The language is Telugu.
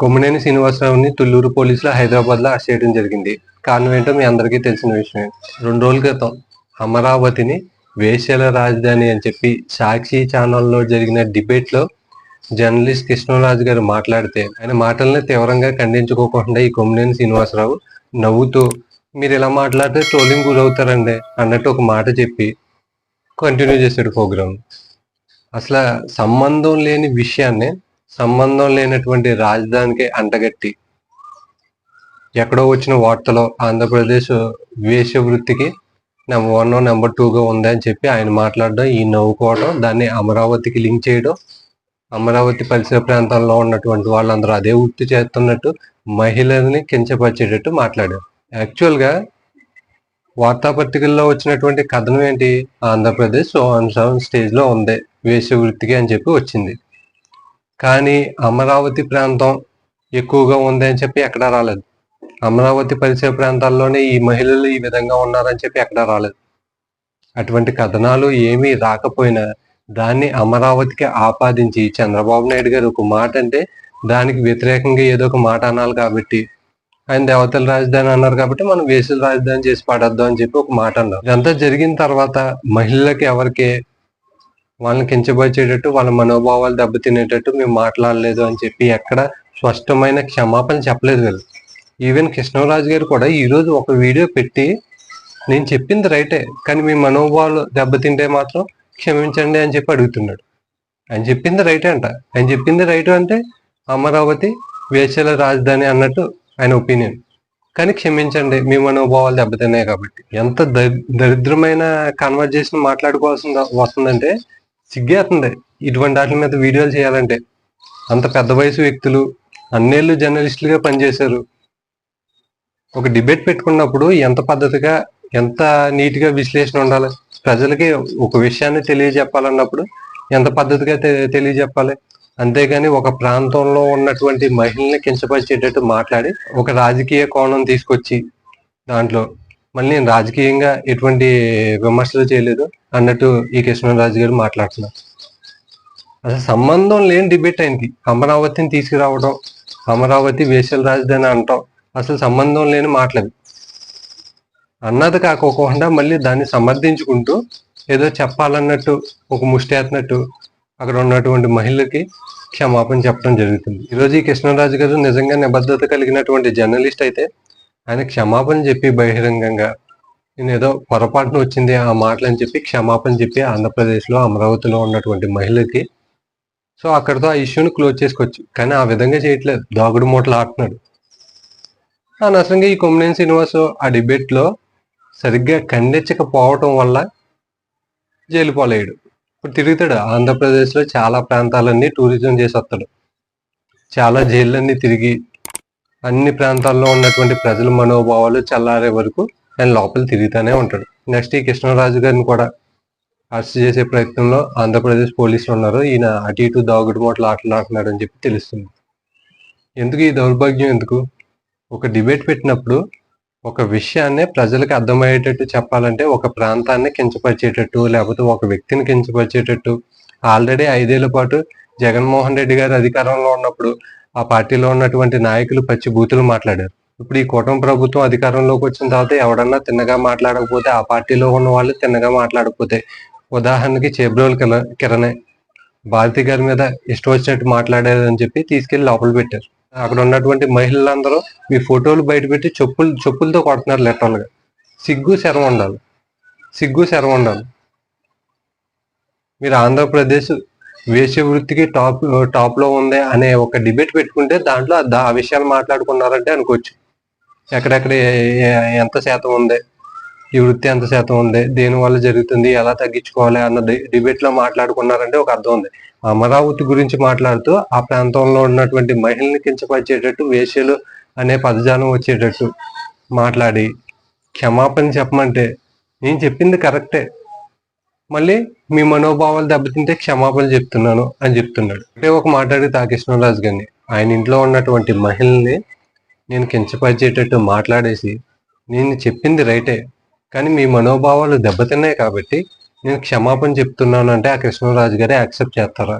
కొమ్మనేని శ్రీనివాసరావుని తుళ్ళూరు పోలీసులు హైదరాబాద్లో అరెస్ట్ చేయడం జరిగింది. కారణం ఏంటో మీ అందరికీ తెలిసిన విషయం రెండు రోజుల క్రితం అమరావతిని వేశ్యల రాజధాని అని చెప్పి సాక్షి ఛానల్లో జరిగిన డిబేట్లో జర్నలిస్ట్ కృష్ణరాజు గారు మాట్లాడితే ఆయన మాటల్ని తీవ్రంగా ఖండించుకోకుండా ఈ కొమ్మనేని శ్రీనివాసరావు నవ్వుతూ మీరు ఇలా మాట్లాడితే ట్రోలింగ్ గురవుతారండి అన్నట్టు ఒక మాట చెప్పి కంటిన్యూ చేశాడు ప్రోగ్రామ్. అసలు సంబంధం లేని విషయాన్ని సంబంధం లేనటువంటి రాజధానికి అంటగట్టి ఎక్కడో వచ్చిన వార్తలో ఆంధ్రప్రదేశ్ వేషవృత్తికి వృత్తికి నెంబర్ వన్ నెంబర్ టూగా ఉంది అని చెప్పి ఆయన మాట్లాడడం ఈ నవ్వుకోవడం దాన్ని అమరావతికి లింక్ చేయడం అమరావతి పరిసర ప్రాంతాల్లో ఉన్నటువంటి వాళ్ళందరూ అదే వృత్తి చేస్తున్నట్టు మహిళల్ని కించపరిచేటట్టు మాట్లాడారు. యాక్చువల్గా వార్తాపత్రికల్లో వచ్చినటువంటి కథనం ఏంటి? ఆంధ్రప్రదేశ్ సో అండ్ స్టేజ్లో ఉంది వేశ్య వృత్తికి అని చెప్పి వచ్చింది. కానీ అమరావతి ప్రాంతం ఎక్కువగా ఉంది అని చెప్పి ఎక్కడా రాలేదు. అమరావతి పరిసర ప్రాంతాల్లోనే ఈ మహిళలు ఈ విధంగా ఉన్నారని చెప్పి ఎక్కడా రాలేదు. అటువంటి కథనాలు ఏమీ రాకపోయినా దాన్ని అమరావతికి ఆపాదించి చంద్రబాబు నాయుడు గారు ఒక మాట అంటే దానికి వ్యతిరేకంగా ఏదో ఒక మాట అనాలి కాబట్టి ఆయన దేవతల రాజధాని అన్నారు కాబట్టి మనం వేసుల రాజధాని చేసి పడద్దు అని చెప్పి ఒక మాట అన్నారు. ఇదంతా జరిగిన తర్వాత మహిళలకి ఎవరికి వాళ్ళని కించపరిచేటట్టు వాళ్ళ మనోభావాలు దెబ్బతినేటట్టు మేము మాట్లాడలేదు అని చెప్పి ఎక్కడ స్పష్టమైన క్షమాపణ చెప్పలేదు వీళ్ళు. ఈవెన్ కృష్ణరాజు గారు కూడా ఈరోజు ఒక వీడియో పెట్టి నేను చెప్పింది రైటే కానీ మీ మనోభావాలు దెబ్బతింటే మాత్రం క్షమించండి అని చెప్పి అడుగుతున్నాడు. ఆయన చెప్పింది రైటే అంట. ఆయన చెప్పింది రైట్ అంటే అమరావతి వేశ్యల రాజధాని అన్నట్టు ఆయన ఒపీనియన్. కానీ క్షమించండి మీ మనోభావాలు దెబ్బతిన్నాయి కాబట్టి. ఎంత దరిద్రమైన కన్వర్జేషన్ మాట్లాడుకోవాల్సి వస్తుందంటే సిగ్గేస్తుంది ఇటువంటి వాటి మీద వీడియోలు చేయాలంటే. అంత పెద్ద వయసు వ్యక్తులు అన్నేళ్ళు జర్నలిస్టులుగా పనిచేశారు. ఒక డిబేట్ పెట్టుకున్నప్పుడు ఎంత పద్ధతిగా ఎంత నీట్గా విశ్లేషణ ఉండాలి? ప్రజలకి ఒక విషయాన్ని తెలియజెప్పాలన్నప్పుడు ఎంత పద్ధతిగా తె- తెలియజెప్పాలి? అంతేగాని ఒక ప్రాంతంలో ఉన్నటువంటి మహిళల్ని కించపరిచేటట్టు మాట్లాడి ఒక రాజకీయ కోణం తీసుకొచ్చి దాంట్లో మళ్ళీ నేను రాజకీయంగా ఎటువంటి విమర్శలు చేయలేదు. అన్నట్టు ఈ కృష్ణరాజు గారు మాట్లాడుతున్నారు. అసలు సంబంధం లేని డిబేట్ ఆయనకి. అమరావతిని తీసుకురావడం అమరావతి వేషల రాజధాని అంటాం. అసలు సంబంధం లేని మాటలవి అన్నది కాకోకుండా మళ్ళీ దాన్ని సమర్థించుకుంటూ ఏదో చెప్పాలన్నట్టు ఒక ముష్టేస్తున్నట్టు అక్కడ ఉన్నటువంటి మహిళకి క్షమాపణ చెప్పడం జరుగుతుంది. ఈరోజు ఈ కృష్ణరాజు గారు నిజంగా నిబద్ధత కలిగినటువంటి జర్నలిస్ట్ అయితే ఆయన క్షమాపణ చెప్పి బహిరంగంగా నేను ఏదో పొరపాటున వచ్చింది ఆ మాటలు అని చెప్పి క్షమాపణ చెప్పి ఆంధ్రప్రదేశ్లో అమరావతిలో ఉన్నటువంటి మహిళకి. సో అక్కడితో ఆ ఇష్యూని క్లోజ్ చేసుకోవచ్చు కానీ ఆ విధంగా చేయట్లేదు. దాగుడు మూటలు ఆడుతున్నాడు. అనవసరంగా ఈ కొమ్మనేని శ్రీనివాస్ ఆ డిబేట్లో సరిగ్గా ఖండించకపోవటం వల్ల జైలు పాలయ్యాడు. ఇప్పుడు తిరుగుతాడు. ఆంధ్రప్రదేశ్లో చాలా ప్రాంతాలన్నీ టూరిజం చేసి వస్తాడు చాలా జైళ్ళన్నీ తిరిగి అన్ని ప్రాంతాల్లో ఉన్నటువంటి ప్రజల మనోభావాలు చల్లారే వరకు ఆయన లోపల తిరుగుతూనే ఉంటాడు. నెక్స్ట్ ఈ కృష్ణరాజు గారిని కూడా అరెస్ట్ చేసే ప్రయత్నంలో ఆంధ్రప్రదేశ్ పోలీసులు ఉన్నారు. ఈయన అటు ఇటు దాగుడు మూటలు ఆటలు ఆడుతున్నాడు అని చెప్పి తెలుస్తుంది. ఎందుకు ఈ దౌర్భాగ్యం ఎందుకు? ఒక డిబేట్ పెట్టినప్పుడు ఒక విషయాన్ని ప్రజలకు అర్థమయ్యేటట్టు చెప్పాలంటే ఒక ప్రాంతాన్ని కించపరిచేటట్టు లేకపోతే ఒక వ్యక్తిని కించపరిచేటట్టు. ఆల్రెడీ ఐదేళ్ళ పాటు జగన్మోహన్ రెడ్డి గారు అధికారంలో ఉన్నప్పుడు ఆ పార్టీలో ఉన్నటువంటి నాయకులు పచ్చి బూతులు మాట్లాడారు. ఇప్పుడు ఈ కూటమి ప్రభుత్వం అధికారంలోకి వచ్చిన తర్వాత ఎవడన్నా తిన్నగా మాట్లాడకపోతే ఆ పార్టీలో ఉన్న వాళ్ళు తిన్నగా మాట్లాడకపోతే ఉదాహరణకి చేబ్రోల్ కిర- కిరణే భారతి గారి మీద ఇష్టం వచ్చినట్టు మాట్లాడారని చెప్పి తీసుకెళ్ళి లోపల పెట్టారు. అక్కడ ఉన్నటువంటి మహిళలందరూ మీ ఫోటోలు బయట పెట్టి చెప్పులు చెప్పులతో కొడుతున్నారు literal గా సిగ్గు శరం ఉండాలి. సిగ్గు శరం ఉండాలి. మీరు ఆంధ్రప్రదేశ్ వేశ్య వృత్తికి టాప్ టాప్లో ఉంది అనే ఒక డిబేట్ పెట్టుకుంటే దాంట్లో ఆ దా- విషయాలు మాట్లాడుకున్నారంటే అనుకోవచ్చు. ఎక్కడెక్కడ ఎంత శాతం ఉంది ఈ వృత్తి ఎంత శాతం ఉంది దేని వల్ల జరుగుతుంది ఎలా తగ్గించుకోవాలి అన్న డిబేట్లో మాట్లాడుకున్నారంటే ఒక అర్థం ఉంది. అమరావతి గురించి మాట్లాడుతూ ఆ ప్రాంతంలో ఉన్నటువంటి మహిళని కించపరిచేటట్టు వేషలు అనే పదజాలం వచ్చేటట్టు మాట్లాడి క్షమాపణ చెప్పమంటే నేను చెప్పింది కరెక్టే. మళ్ళీ మీ మనోభావాలు దెబ్బతింటే క్షమాపణ చెప్తున్నాను అని చెప్తున్నాడు. అంటే ఒక మాట్లాడి తాకృష్ణరాజు గారిని ఆయన ఇంట్లో ఉన్నటువంటి మహిళల్ని నేను కించపరిచేటట్టు మాట్లాడేసి నేను చెప్పింది రైటే కానీ మీ మనోభావాలు దెబ్బతిన్నాయి కాబట్టి నేను క్షమాపణ చెప్తున్నాను అంటే ఆ కృష్ణరాజు గారే యాక్సెప్ట్ చేస్తారా?